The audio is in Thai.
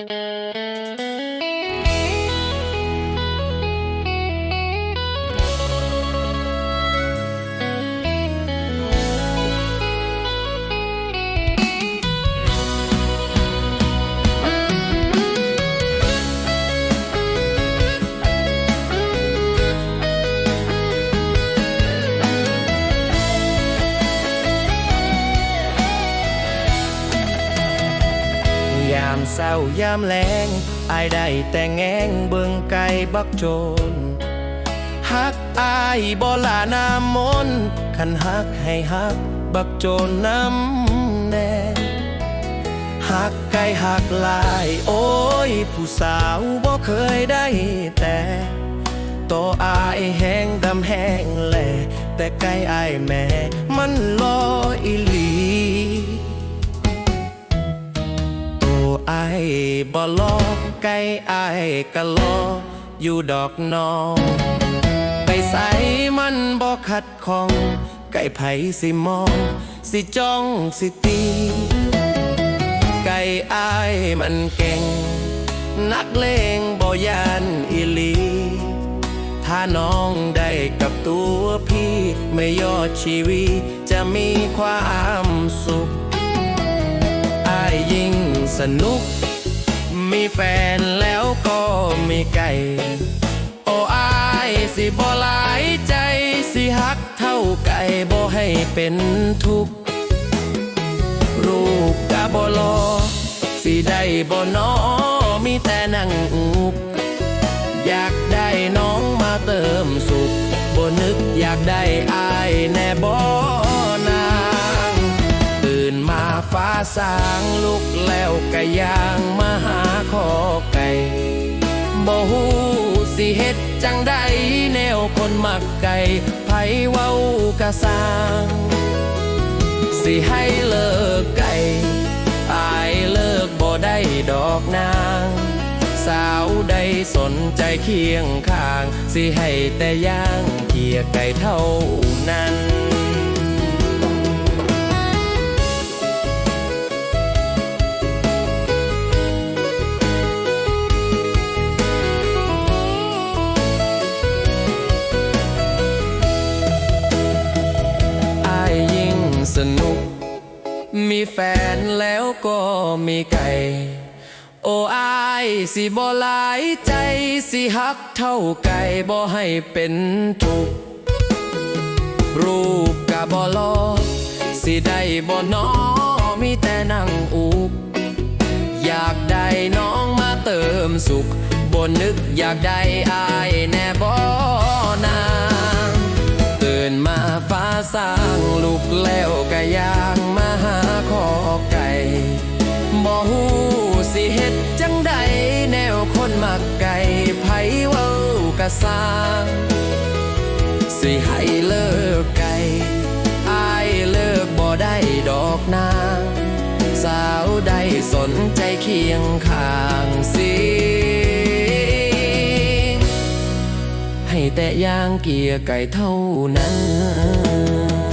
ยามเศร้ายามแลงอายได้แต่แงงเบิ่งไก่บักโจรฮักอายบ่ลานามนคันฮักให้ฮักบักโจรน้ำแน่ฮักไก่ฮักลาย โอ้ย ผู้สาวบ่เคยได้แต่โตอายแห้งดำแห้งแหล่แต่ไก่อายแม่ มันลอยอีหลี ไอ้บ่ลอกไก่ไอ้ก็ลออยู่ดอกนอไปใส่มันบ่ขัดของ ไก่ไผสิมอง สิจ้องสิตี ไก่อายมันเก่ง นักเลงบ่ยานอีลี ถ้าน้องได้กับตัวพี่ ไม่ยอดชีวิตจะมีความสุข สนุก มีแฟนแล้วก็มีไก่โอ้อายสิบ่หลายใจสิฮักเท่าไก่บ่ให้เป็นทุกข์รูปกะบ่รอสิได้บ่นอมีแต่นั่งอุกอยากได้น้องมาเติมสุขบ่นึกอยากได้อา สางลุกแล้วกะยางมาหาขอไก่บ่ฮู้สิเฮ็ดจังใดแนวคนมักไก่ไผเว้ากะสร้าง สิให้เลิกไก่อายเลิกบ่ได้ดอกนาง สาวใดสนใจเคียงข้าง สิให้แต่ย่างเกียไก่เท่านั้น นุก มีแฟนแล้วก็มีไก่ โอ้อายสิบ่หลายใจสิฮักเท่าไก่บ่ให้เป็นทุก รูปกะบ่ลอสิได้บ่นอมีแต่นั่งอุก อยากได้น้องมาเติมสุขบ่นึกอยากได้อาย กะสร้าง สิให้เลิกไก่อายเลิกบ่ได้ดอกนางสาวใดสนใจเคียงข้างสิให้แต่ย่างเกียร์ไก่เท่านั้น